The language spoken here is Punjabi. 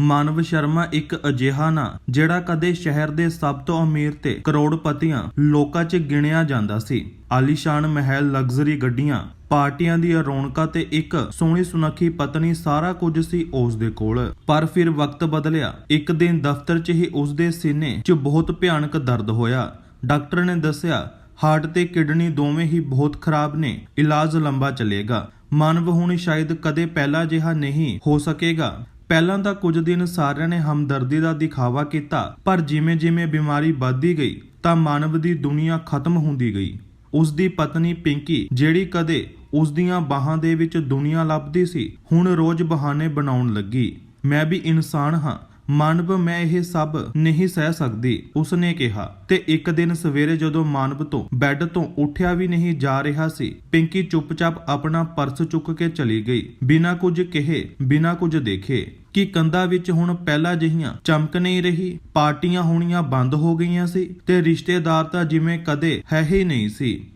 ਮਾਨਵ ਸ਼ਰਮਾ ਇੱਕ ਅਜਿਹਾ ਨਾਂ, ਜਿਹੜਾ ਕਦੇ ਸ਼ਹਿਰ ਦੇ ਸਭ ਤੋਂ ਅਮੀਰ ਤੇ ਕਰੋੜਪਤੀਆਂ ਲੋਕਾਂ 'ਚ ਗਿਣਿਆ ਜਾਂਦਾ ਸੀ। ਆਲੀਸ਼ਾਨ ਮਹਿਲ ਲਗਜ਼ਰੀ ਗੱਡੀਆਂ, ਪਾਰਟੀਆਂ ਦੀਆਂ ਰੌਣਕਾਂ ਤੇ ਇੱਕ ਸੋਹਣੀ ਸੁਨੱਖੀ ਪਤਨੀ ਸਾਰਾ ਕੁਝ ਸੀ ਉਸ ਦੇ ਕੋਲ। ਪਰ ਫਿਰ ਵਕਤ ਬਦਲਿਆ। ਇੱਕ ਦਿਨ ਦਫ਼ਤਰ 'ਚ ਹੀ ਉਸ ਦੇ ਸੀਨੇ 'ਚ ਬਹੁਤ ਭਿਆਨਕ ਦਰਦ ਹੋਇਆ। ਡਾਕਟਰ ਨੇ ਦੱਸਿਆ, ਹਾਰਟ ਤੇ ਕਿਡਨੀ ਦੋਵੇਂ ਹੀ ਬਹੁਤ ਖਰਾਬ ਨੇ, ਇਲਾਜ ਲੰਬਾ ਚੱਲੇਗਾ। ਮਾਨਵ ਹੁਣ ਸ਼ਾਇਦ ਕਦੇ ਪਹਿਲਾ ਜਿਹਾ ਨਹੀਂ ਹੋ ਸਕੇਗਾ। ਪਹਿਲਾਂ ਤਾਂ ਕੁਝ ਦਿਨ ਸਾਰਿਆਂ ਨੇ ਹਮਦਰਦੀ ਦਾ ਦਿਖਾਵਾ ਕੀਤਾ, ਪਰ ਜਿਵੇਂ-ਜਿਵੇਂ ਬਿਮਾਰੀ ਵੱਧਦੀ ਗਈ, ਤਾਂ ਮਾਨਵ ਦੀ ਦੁਨੀਆ ਖਤਮ ਹੁੰਦੀ ਗਈ। ਉਸ ਦੀ ਪਤਨੀ ਪਿੰਕੀ, ਜਿਹੜੀ ਕਦੇ ਉਸ ਦੀਆਂ ਬਾਹਾਂ ਦੇ ਵਿੱਚ ਦੁਨੀਆ ਲੱਭਦੀ ਸੀ, ਹੁਣ ਰੋਜ਼ ਬਹਾਨੇ ਬਣਾਉਣ ਲੱਗੀ। ਮੈਂ ਵੀ ਇਨਸਾਨ ਹਾਂ। ਮਾਨਵ, ਮੈਂ ਇਹ ਸਭ ਨਹੀਂ ਸਹਿ ਸਕਦੀ, ਉਸਨੇ ਕਿਹਾ। ਤੇ ਇੱਕ ਦਿਨ ਸਵੇਰੇ ਜਦੋਂ ਮਾਨਵ ਤੋਂ ਬੈੱਡ ਤੋਂ ਉੱਠਿਆ ਵੀ ਨਹੀਂ ਜਾ ਰਿਹਾ ਸੀ, ਪਿੰਕੀ ਚੁੱਪਚਾਪ ਆਪਣਾ ਪਰਸ ਚੁੱਕ ਕੇ ਚਲੀ ਗਈ, ਬਿਨਾਂ ਕੁਝ ਕਹੇ, ਬਿਨਾਂ ਕੁਝ ਦੇਖੇ ਕਿ ਕੰਧਾਂ ਵਿੱਚ ਹੁਣ ਪਹਿਲਾਂ ਜਿਹੀਆਂ ਚਮਕ ਨਹੀਂ ਰਹੀ, ਪਾਰਟੀਆਂ ਹੋਣੀਆਂ ਬੰਦ ਹੋ ਗਈਆਂ ਸੀ ਤੇ ਰਿਸ਼ਤੇਦਾਰ ਤਾਂ ਜਿਵੇਂ ਕਦੇ ਹੈ ਹੀ ਨਹੀਂ ਸੀ।